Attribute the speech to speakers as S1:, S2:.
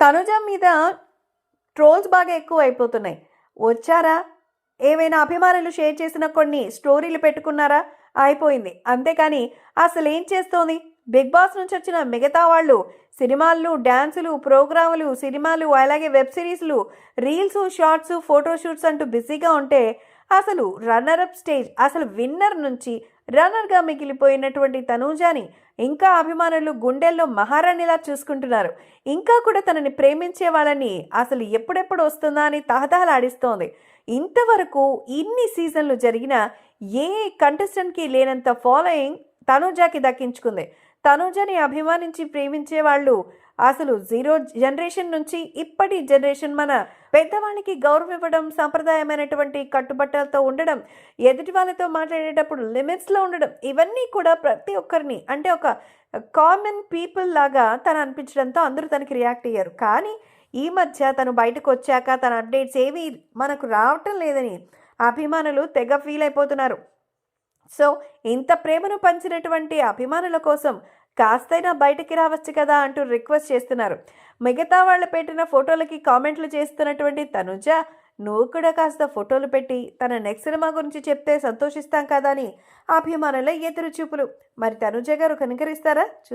S1: తనుజ మీద ట్రోల్స్ బాగా ఎక్కువ అయిపోతున్నాయి వచ్చారా? ఏవైనా అభిమానులు షేర్ చేసిన కొన్ని స్టోరీలు పెట్టుకున్నారా? అయిపోయింది. అంతేకాని అసలు ఏం చేస్తోంది? బిగ్ బాస్ నుంచి వచ్చిన మిగతా వాళ్ళు సినిమాలు డ్యాన్సులు ప్రోగ్రాములు సినిమాలు అలాగే వెబ్ సిరీస్లు రీల్స్ షార్ట్స్ ఫోటోషూట్స్ అంటూ బిజీగా ఉంటే అసలు రన్నర్ అప్ స్టేజ్ అసలు విన్నర్ నుంచి రన్నర్గా మిగిలిపోయినటువంటి తనూజాని ఇంకా అభిమానులు గుండెల్లో మహారాణిలా చూసుకుంటున్నారు. ఇంకా కూడా తనని ప్రేమించే వాళ్ళని అసలు ఎప్పుడెప్పుడు వస్తుందా అని తహతహలాడిస్తోంది. ఇంతవరకు ఇన్ని సీజన్లు జరిగిన ఏ కంటెస్టెంట్కి లేనంత ఫాలోయింగ్ తనూజాకి దక్కించుకుంది. తనుజని అభిమానించి ప్రేమించే వాళ్ళు అసలు జీరో జనరేషన్ నుంచి ఇప్పటి జనరేషన్ మన పెద్దవాళ్ళకి గౌరవం ఇవ్వడం సాంప్రదాయమైనటువంటి కట్టుబట్టలతో ఉండడం ఎదుటి వాళ్ళతో మాట్లాడేటప్పుడు లిమిట్స్లో ఉండడం ఇవన్నీ కూడా ప్రతి ఒక్కరిని అంటే ఒక కామన్ పీపుల్ లాగా తను అనిపించడంతో అందరూ తనకి రియాక్ట్ అయ్యారు. కానీ ఈ మధ్య తను బయటకు వచ్చాక తన అప్డేట్స్ ఏమీ మనకు రావటం లేదని అభిమానులు తెగ ఫీల్ అయిపోతున్నారు. సో ఇంత ప్రేమను పంచినటువంటి అభిమానుల కోసం కాస్తైనా బయటికి రావచ్చు కదా అంటూ రిక్వెస్ట్ చేస్తున్నారు. మిగతా వాళ్ళు పెట్టిన ఫోటోలకి కామెంట్లు చేస్తున్నటువంటి తనుజ నువ్వు కూడా కాస్త ఫోటోలు పెట్టి తన నెక్స్ట్ సినిమా గురించి చెప్తే సంతోషిస్తాం కదా అని అభిమానుల ఎదురు చూపులు మరి తనుజ గారు కనుకరిస్తారా? చూ